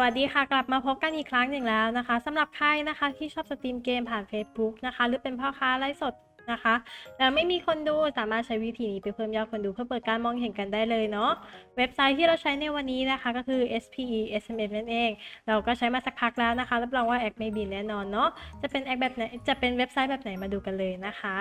วัสดีค่ะ กลับมาพบกันอีกครั้งหนึ่งแล้วนะคะสำหรับใครนะคะที่ชอบสตรีมเกมผ่าน Facebook นะคะ หรือเป็นพ่อค้าไลฟ์สดนะคะแล้วไม่มีคนดูสามารถใช้วิธีนี้ไปเพิ่มยอดคนดูเพื่อเปิดการมองเห็นกันได้เลยเนาะเว็บไซต์ที่เราใช้ในวันนี้นะคะก็คือ SPE SMS นั่นเอง เราก็ใช้มาสักพักแล้วนะคะรับรองว่าแอคไม่บินแน่นอนเนาะจะเป็นแอคแบบไหนจะเป็นเว็บไซต์แบบไหนมาดูกันเลยนะคะ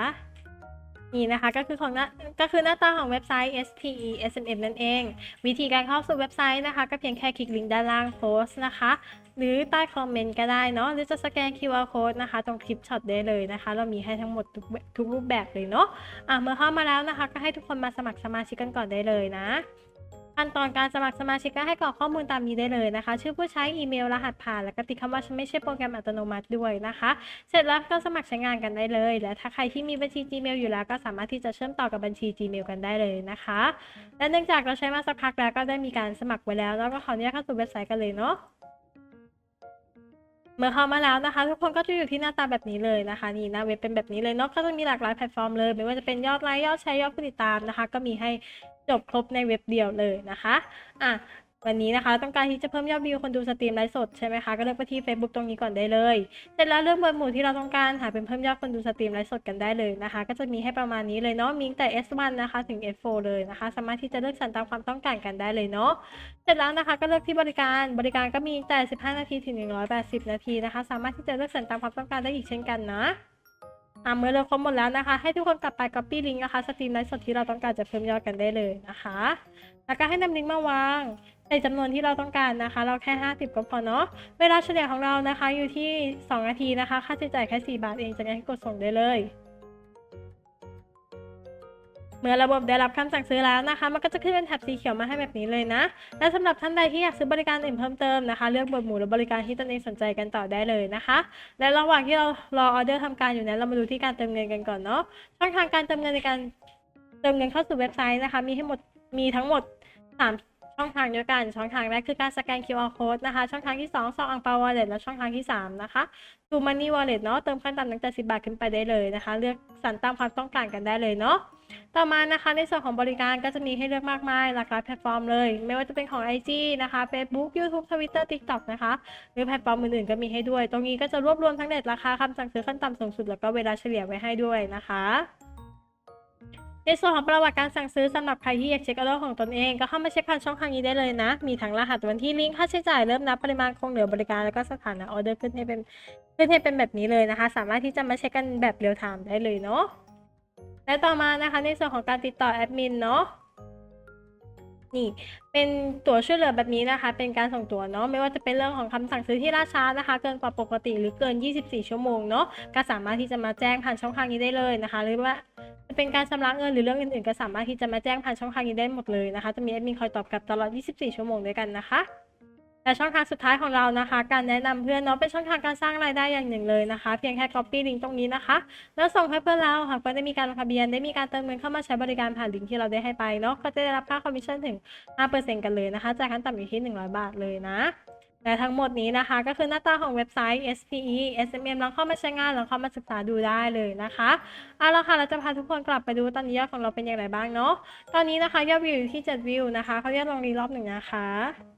นี่นะคะก็คือของหน้าก็คือหน้าตาของเว็บไซต์ SPE SMM นั่นเอง วิธีการเข้าสู่เว็บไซต์นะคะ ก็เพียงแค่คลิกลิงก์ด้านล่างโพสต์นะคะ หรือใต้คอมเมนต์ก็ได้เนาะหรือจะสแกน QR code นะคะ ตรงคลิปช็อตได้เลยนะคะ เรามีให้ทั้งหมดทุกทุกรูปแบบเลยเนาะอะเมื่อเข้ามาแล้วนะคะ ก็ให้ทุกคนมาสมัครสมาชิกกันก่อนได้เลยนะ ขั้นตอนการสมัครสมาชิกก็ให้กรอกข้อมูลตามนี้ได้เลยนะคะ ชื่อผู้ใช้อีเมลรหัสผ่าน แล้วก็ติดคำว่าฉันไม่ใช่โปรแกรมอัตโนมัติด้วยนะคะ เสร็จแล้วก็สมัครใช้งานกันได้เลย และถ้าใครที่มีบัญชี Gmail อยู่แล้วก็สามารถที่จะเชื่อมต่อกับบัญชี Gmail กันได้เลยนะคะ และเนื่องจากเราใช้มาสักพักแล้วก็ได้มีการสมัครไว้แล้วแล้วก็ขออนุญาตเข้าสู่เว็บไซต์กันเลยเนาะเมื่อเข้ามาแล้วนะคะ ทุกคนก็จะอยู่ที่หน้าตาแบบนี้เลยนะคะ นี่หน้าเว็บเป็นแบบนี้เลยเนาะก็จะมีหลากหลายแพลตฟอร์มเลย ไม่ว่าจะเป็นยอดไลค์ยอดแชร์ยอดผู้ติดตามนะคะ ก็มีให้ จบครบในเว็บเดียวเลยนะคะอะวันนี้นะคะ ต้องการที่จะเพิ่มยอดวิวคนดูสตรีมไลฟ์สดใช่ไหมคะ ก็เลือกไปที่ Facebook ตรงนี้ก่อนได้เลย เสร็จแล้วเลือกหมวดหมู่ที่เราต้องการหาเป็นเพิ่มยอดคนดูสตรีมไลฟ์สดกันได้เลยนะคะ ก็จะมีให้ประมาณนี้เลยเนาะ มีแต่ S1 นะคะ ถึง S4 เลยนะคะ สามารถที่จะเลือกสรรตามความต้องการกันได้เลยเนาะ เสร็จแล้วนะคะ ก็เลือกที่บริการ บริการก็มีแต่ 15 นาทีถึง 180 นาทีนะคะ สามารถที่จะเลือกสรรตามความต้องการได้อีกเช่นกันนะ อะเมื่อเราครบหมดแล้วนะคะ ให้ทุกคนกลับไป copy link นะคะสตรีมไลฟ์สดที่เราต้องการจะเพิ่มยอดกันได้เลยนะคะ แล้วก็ให้นำลิงก์มาวางในจำนวนที่เราต้องการนะคะ เราแค่ 50 ก็พอเนาะเวลาเฉลี่ยของเรานะคะอยู่ที่ 2 นาทีนะคะ ค่าใช้จ่ายแค่ 4 บาทเองจากนั้นให้กดส่งได้เลย เมื่อระบบได้รับคำสั่งซื้อแล้วนะคะ มันก็จะขึ้นเป็นแถบสีเขียวมาให้แบบนี้เลยนะ และสำหรับท่านใดที่อยากซื้อบริการอื่นเพิ่มเติมนะคะ เลือกหมวดหมู่หรือบริการที่ตนเองสนใจกันต่อได้เลยนะคะ และระหว่างที่เรารอออเดอร์ทำการอยู่นั้นเรามาดูที่การเติมเงินกันก่อนเนาะ ช่องทางการเติมเงินในการเติมเงินเข้าสู่เว็บไซต์นะคะ มีให้หมด มีทั้งหมด3ช่องทางด้วยกัน ช่องทางแรกคือการสแกน QR code นะคะ ช่องทางที่ 2 ซองอังเปา wallet และช่องทางที่ 3 นะคะทูมันนี่ wallet เนาะ เติมขั้นต่ำตั้งแต่ 10 บาทขึ้นไปได้เลยนะคะ เลือกสรรตามความต้องการกันได้เลยเนาะ ต่อมานะคะในส่วนของบริการก็จะมีให้เลือกมากมายหลากหลายแพลตฟอร์มเลย ไม่ว่าจะเป็นของ IG นะคะ Facebook YouTube Twitter TikTok นะคะ หรือแพลตฟอร์มอื่นๆก็มีให้ด้วย ตรงนี้ก็จะรวบรวมทั้งเน็ตราคาคำสั่งซื้อขั้นต่ำสูงสุดแล้วก็เวลาเฉลี่ยไว้ให้ด้วยนะคะในส่วนของประวัติการสั่งซื้อสำหรับใครที่อยากเช็คออเดอร์ของตนเองก็เข้ามาเช็คผ่านช่องทางนี้ได้เลยนะ มีทั้งรหัสวันที่ลิงก์ค่าใช้จ่ายเริ่มนับปริมาณคงเหลือบริการแล้วก็สถานะออเดอร์ขึ้นให้เป็นขึ้นให้เป็นแบบนี้เลยนะคะ สามารถที่จะมาเช็คกันแบบเรียลไทม์ได้เลยเนาะ และต่อมานะคะในส่วนของการติดต่อแอดมินเนาะนี่เป็นตั๋วช่วยเหลือแบบนี้นะคะ เป็นการส่งตั๋วเนาะไม่ว่าจะเป็นเรื่องของคำสั่งซื้อที่ล่าช้านะคะ เกินกว่าปกติหรือเกิน 24 ชั่วโมงเนาะก็สามารถที่จะมาแจ้งผ่านช่องทางนี้ได้เลยนะคะ หรือว่าจะเป็นการชำระเงินหรือเรื่องอื่นๆ ก็สามารถที่จะมาแจ้งผ่านช่องทางนี้ได้หมดเลยนะคะ จะมีแอดมินคอยตอบกลับตลอด 24 ชั่วโมงด้วยกันนะคะ และช่องทางสุดท้ายของเรานะคะ การแนะนำเพื่อนเนาะเป็นช่องทางการสร้างรายได้อย่างหนึ่งเลยนะคะ เพียงแค่ copy ลิงก์ตรงนี้นะคะ แล้วส่งให้เพื่อนเราหากเพื่อนได้มีการลงทะเบียนได้มีการเติมเงินเข้ามาใช้บริการผ่านลิงก์ที่เราได้ให้ไปเนาะก็จะได้รับค่าคอมมิชชั่นถึง 5%กันเลยนะคะจากขั้นต่ำอยู่ที่ 100 บาทเลยนะและทั้งหมดนี้นะคะก็คือหน้าตาของเว็บไซต์ SPE SMM ลองเข้ามาใช้งานลองเข้ามาศึกษาดูได้เลยนะคะเอาละค่ะเราจะพาทุกคนกลับไปดูตอนนี้ยอดของเราเป็นอย่างไรบ้างเนาะตอนนี้นะคะยอดวิวอยู่ที่ 7 วิวนะคะเขาเรียกลองรีรอบหนึ่งนะคะ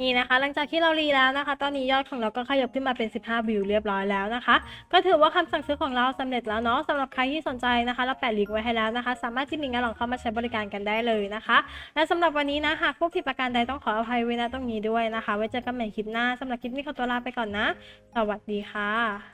นี่นะคะ หลังจากที่เรารีแล้วนะคะ ตอนนี้ยอดของเราก็ขยับขึ้นมาเป็น 15 วิวเรียบร้อยแล้วนะคะ ก็ถือว่าคำสั่งซื้อของเราสำเร็จแล้วเนาะสำหรับใครที่สนใจนะคะเราแปะลิงก์ไว้ให้แล้วนะคะ สามารถที่ลิงก์นั้นลองเข้ามาใช้บริการกันได้เลยนะคะ และสำหรับวันนี้นะหากพวกผิดประการใดต้องขออภัยไว้นะตรงนี้ด้วยนะคะ ไว้เจอกันใหม่คลิปหน้าสำหรับคลิปนี้ขอตัวลาไปก่อนนะ สวัสดีค่ะ